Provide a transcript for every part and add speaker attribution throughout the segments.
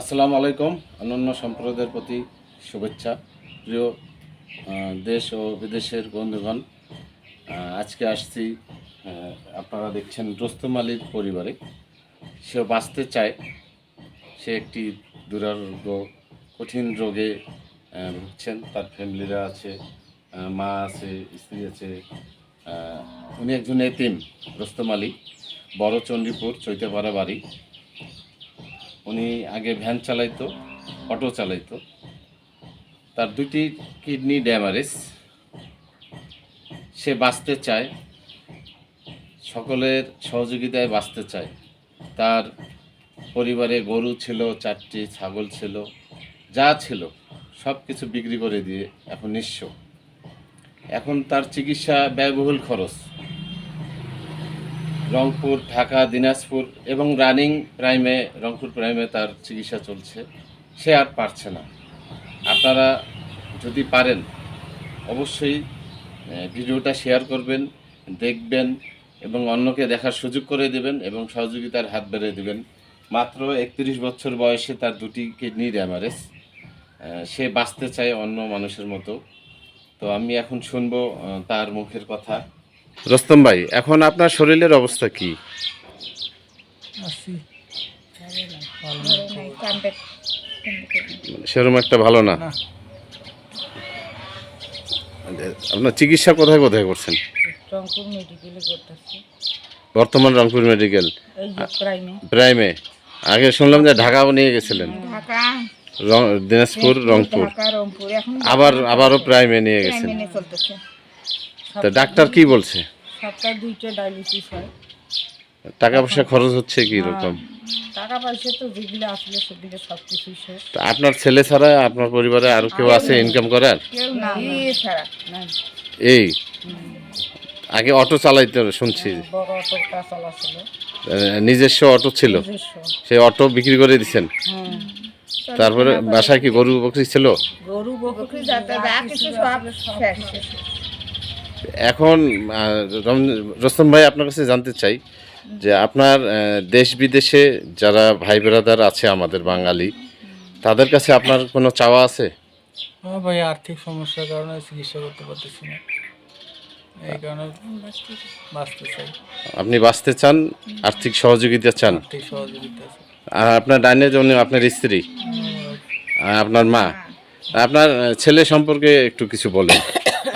Speaker 1: আসসালামু আলাইকুম, অনন্য সম্প্রদায়ের প্রতি শুভেচ্ছা। প্রিয় দেশ ও বিদেশের বন্ধুগণ আজকে আসছি আপনারা দেখছেন রোস্তম আলীর পরিবারে। সে বাঁচতে চায়, সে একটি দুরারোগ্য, কঠিন রোগে ভুগছেন। তার ফ্যামিলিরা আছে মা আছে, স্ত্রী আছে উনি একজন এতিম রোস্তম আলী বড় চণ্ডীপুর, চৈতেপাড়া বাড়ি। উনি আগে ভ্যান চালাইতো, অটো চালাইতো। তার দুটি কিডনি ড্যামারেজ সে বাঁচতে চায়, সকলের সহযোগিতায় বাঁচতে চায়। তার পরিবারে গরু ছিল, চারটি ছাগল ছিল, যা ছিল সব কিছু বিক্রি করে দিয়ে এখন নিঃস্ব। এখন তার চিকিৎসা ব্যয়বহুল খরচ। রংপুর, ঢাকা, দিনাজপুর এবং রানিং প্রাইমে, রংপুর প্রাইমে তার চিকিৎসা চলছে। সে আর পারছে না। আপনারা যদি পারেন, অবশ্যই ভিডিওটা শেয়ার করবেন, দেখবেন এবং অন্যকে দেখার সুযোগ করে দেবেন এবং সহযোগিতার হাত বেড়ে দেবেন। মাত্র একত্রিশ বছর বয়সে তার দুটি কিডনি ড্যামারেজ। সে বাঁচতে চায় অন্য মানুষের মতো। তো আমি এখন শুনব তার মুখের কথা। রস্তম ভাই এখন আপনার শরীরের অবস্থা কি?
Speaker 2: আছি।
Speaker 1: সেরকম একটা ভালো না?
Speaker 2: না।
Speaker 1: আপনার চিকিৎসা কোথায় কোথায় করছেন? বর্তমান রংপুর মেডিকেল
Speaker 2: প্রাইমে
Speaker 1: আগে শুনলাম যে ঢাকাও নিয়ে গেছিলেন। দিনাজপুর রংপুর। আবার আবারও প্রাইমে নিয়ে গেছেন। তো ডাক্তার কি বলছে?
Speaker 2: সপ্তাহে দুইটা ডায়ালিসিস হয়।
Speaker 1: টাকা পয়সা খরচ হচ্ছে কি রকম
Speaker 2: টাকা পয়সা তো যেগুলো আসলে সেগুলো সব কিছুই শেষ
Speaker 1: তো আপনার ছেলে ছাড়া আপনার পরিবারে আরও কেউ আছে ইনকাম করার?
Speaker 2: কেউ না। ছাড়া না
Speaker 1: এই? আগে অটো চালাইতে শুনছি।
Speaker 2: বড় অটোটা চালাছিল
Speaker 1: আহ, নিজস্ব অটো ছিল। সেই অটো বিক্রি করে দিছেন।
Speaker 2: হ্যাঁ।
Speaker 1: তারপরে বাসায় কি গরু বকরি ছিল?
Speaker 2: গরু বকরি যাতে কিছু সব শেষ।
Speaker 1: এখন রস্তম ভাই আপনার কাছে জানতে চাই যে আপনার দেশ বিদেশে যারা ভাই ব্রাদার আছে আমাদের বাঙালি তাদের কাছে আপনার কোনো চাওয়া আছে?
Speaker 3: আমার ভাই আর্থিক সমস্যার কারণে চিকিৎসা করতে পারতেছি না। এই কারণে বাঁচতে চাই।
Speaker 1: আপনি বাঁচতে চান? আর্থিক সহযোগিতা চান?
Speaker 3: আর্থিক সহযোগিতা
Speaker 1: আর আপনার ডাইনে জন্য আপনার স্ত্রী? আর আপনার মা? আপনার ছেলে সম্পর্কে একটু কিছু বলেন।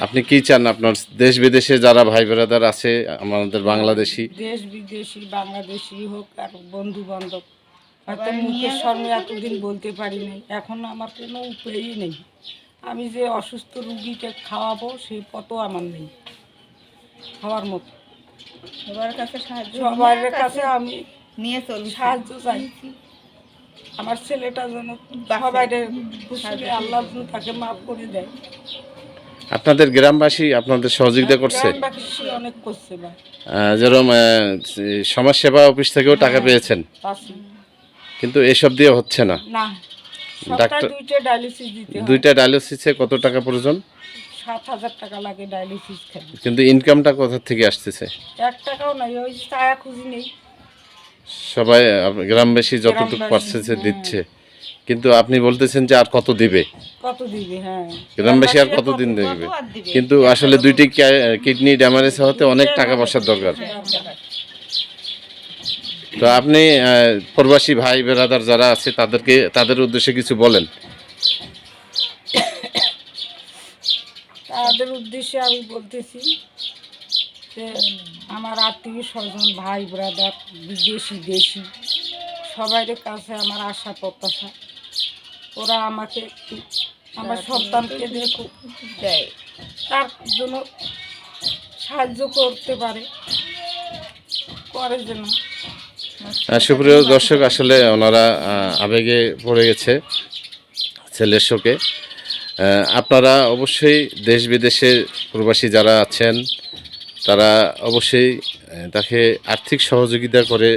Speaker 1: আপনি কি চান? আপনার দেশ বিদেশে যারা ভাই ব্রাদার আছে আমাদের বাংলাদেশি।
Speaker 2: দেশ বিদেশি বাংলাদেশি হোক আর বন্ধু বান্ধব হয়তো মুখের সামনে এতদিন বলতে পারি নাই এখন আমার কোনো উপায়ই নেই। আমি যে অসুস্থ রুগীকে খাওয়াবো সেই পথও আমার নেই। খাওয়ার মতো।
Speaker 4: সবার কাছে সাহায্য
Speaker 2: সবার কাছে আমি
Speaker 4: নিয়ে চলছি।
Speaker 2: সাহায্য চাই। আমার ছেলেটা যেন সবাই আল্লাহ যেন তাকে মাফ করে দেয়।
Speaker 1: আপনাদের গ্রামবাসী আপনাদের সহযোগিতা করছে?
Speaker 2: গ্রামবাসী অনেক করছে বা
Speaker 1: আহ, যেরকম আহ, সমাজসেবা অফিস থেকেও টাকা পেয়েছেন।
Speaker 2: পাশে
Speaker 1: কিন্তু এসব দিয়ে হচ্ছে না।
Speaker 2: না সপ্তাহে
Speaker 1: ডাক্তার-
Speaker 2: দুইটা ডায়ালিসিস দিতে হয়।
Speaker 1: দুইটা ডায়ালিসিসে কত টাকা প্রয়োজন?
Speaker 2: সাত হাজার টাকা লাগে ডায়ালিসিস খেলে
Speaker 1: কিন্তু ইনকামটা কোথা থেকে আসতেছে?
Speaker 2: এক টাকাও নাই ওই যে ছায়া খুঁজি নেই।
Speaker 1: সবাই আহ, গ্রামবাসী যতটুকু
Speaker 2: গ্রামবাসী,
Speaker 1: পারছে
Speaker 2: হ্যাঁ।
Speaker 1: দিচ্ছে। কিন্তু আপনি বলতেছেন যে আর কত দিবে?
Speaker 2: কত দিবে হ্যাঁ।
Speaker 1: গ্রামবাসী আর কতদিন দেখবে? কিন্তু আসলে দুইটি কিডনি ড্যামারেজ হতে অনেক টাকা পয়সার দরকার। তো আপনি প্রবাসী ভাই বেরাদার যারা আছে তাদেরকে তাদের উদ্দেশ্যে কিছু বলেন।
Speaker 2: তাদের উদ্দেশ্যে আমি বলতেছি যে আমার আত্মীয় স্বজন ভাই ব্রাদার বিদেশি দেশি সবাইয়ের কাছে আমার আশা প্রত্যাশা। ওরা আমাকে আমার সন্তানকে দেখুক
Speaker 4: দেয়।
Speaker 2: তার জন্য সাহায্য করতে পারে করে যেন
Speaker 1: সুপ্রিয় দর্শক আসলে ওনারা আবেগে পড়ে গেছে ছেলের শোকে। আপনারা অবশ্যই দেশ বিদেশে প্রবাসী যারা আছেন তারা অবশ্যই তাকে আর্থিক সহযোগিতা করে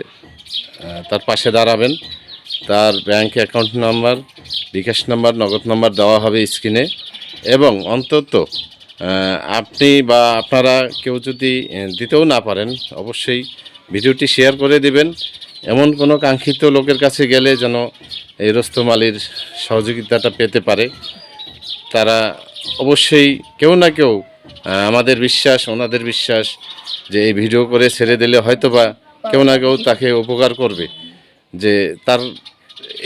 Speaker 1: তার পাশে দাঁড়াবেন। তার bank account number bKash number Nagad number দেওয়া হবে স্ক্রিনে এবং অন্তত আপনি বা আপনারা কেউ যদি দিতেও না পারেন, অবশ্যই ভিডিওটি শেয়ার করে দিবেন। এমন কোনো কাঙ্ক্ষিত লোকের কাছে গেলে যেন এই রোস্তম আলীর সহযোগিতাটা পেতে পারে। তারা অবশ্যই কেউ না কেউ আমাদের বিশ্বাস, ওনাদের বিশ্বাস যে এই ভিডিও করে ছেড়ে দিলে হয়তো বা কেউ না কেউ তাকে উপকার করবে। যে তার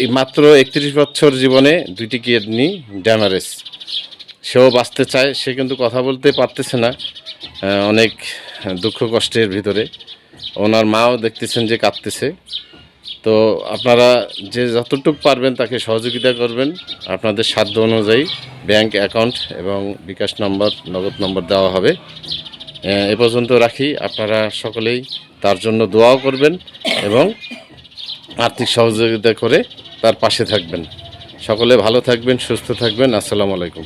Speaker 1: এই মাত্র একত্রিশ বছর জীবনে দুইটি কিডনি ড্যামারেজ সেও বাঁচতে চায়, সে কিন্তু কথা বলতে পারতেছে না অনেক দুঃখ কষ্টের ভিতরে। ওনার মাও দেখতেছেন যে কাঁদতেছে। তো আপনারা যে যতটুকু পারবেন তাকে সহযোগিতা করবেন। আপনাদের সাধ্য অনুযায়ী ব্যাংক অ্যাকাউন্ট এবং বিকাশ নম্বর, নগদ নম্বর দেওয়া হবে। এ পর্যন্ত রাখি। আপনারা সকলেই তার জন্য দোয়াও করবেন এবং আর্থিক সহযোগিতা করে তার পাশে থাকবেন। সকলে ভালো থাকবেন সুস্থ থাকবেন। আসসালামু আলাইকুম।